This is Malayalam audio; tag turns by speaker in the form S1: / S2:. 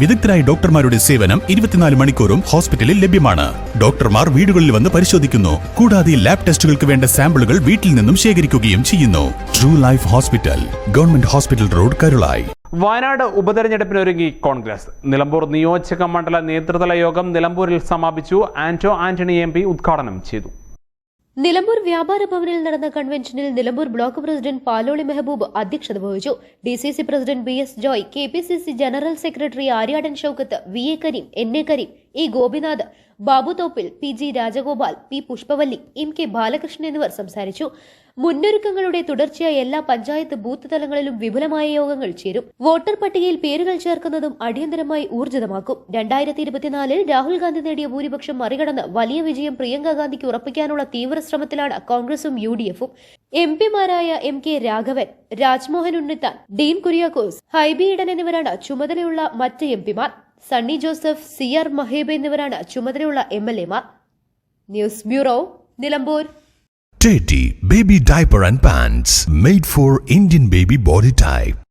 S1: വിദഗ്ധരായ ഡോക്ടർമാരുടെ സേവനം ഇരുപത്തിനാല് മണിക്കൂറും ഹോസ്പിറ്റലിൽ ലഭ്യമാണ്. ഡോക്ടർമാർ വീടുകളിൽ വന്ന് പരിശോധിക്കുന്നു. കൂടാതെ ലാബ് ടെസ്റ്റുകൾക്ക് വേണ്ട സാമ്പിളുകൾ വീട്ടിൽ നിന്നും ശേഖരിക്കുകയും ചെയ്യുന്നു. True life hospital government hospital road Karulayi.
S2: Wayanad ഉപതെരഞ്ഞെടുപ്പിനൊരുങ്ങി Congress. Nilambur നിയോജക മണ്ഡല നേതൃതല യോഗം നിലമ്പൂരിൽ സമാപിച്ചു. ആന്റോ ആന്റണി എം ഉദ്ഘാടനം ചെയ്തു.
S3: നിലമ്പൂർ വ്യാപാര ഭവനിൽ നടന്ന കൺവെൻഷനിൽ നിലമ്പൂർ ബ്ലോക്ക് പ്രസിഡന്റ് പാലോളി മെഹബൂബ് അധ്യക്ഷത വഹിച്ചു. D C C president B S Joy K P C C general secretary Aryadan Shoukath V A Kareem N A Kareem E Gopinath Babu Thoppil P G Rajagopal P Pushpavalli M K Balakrishnan എന്നിവർ സംസാരിച്ചു. മുന്നൊരുക്കങ്ങളുടെ തുടർച്ചയായി എല്ലാ പഞ്ചായത്ത് ബൂത്ത് തലങ്ങളിലും വിപുലമായ യോഗങ്ങൾ ചേരും. വോട്ടർ പട്ടികയിൽ പേരുകൾ ചേർക്കുന്നതും അടിയന്തരമായി ഊർജിതമാക്കും. രണ്ടായിരത്തി ഇരുപത്തിനാലിൽ രാഹുൽ ഗാന്ധി നേടിയ ഭൂരിപക്ഷം മറികടന്ന് വലിയ വിജയം പ്രിയങ്ക ഗാന്ധിക്ക് ഉറപ്പിക്കാനുള്ള തീവ്ര ശ്രമത്തിലാണ് കോൺഗ്രസും യു ഡി എഫും എം പിമാരായ എം കെ രാഘവൻ രാജ്മോഹൻ ഉണ്ണിത്താൻ ഡീൻ കുര്യാക്കോസ് ഹൈബി ഇടൻ എന്നിവരാണ് ചുമതലയുള്ള മറ്റ് എം പിമാർ. സണ്ണി ജോസഫ് സി ആർ മഹേബ് എന്നിവരാണ് ചുമതലയുള്ള എം എൽ എമാർ news bureau Nilambur
S4: Teddy Baby Diaper and Pants made for Indian baby body type.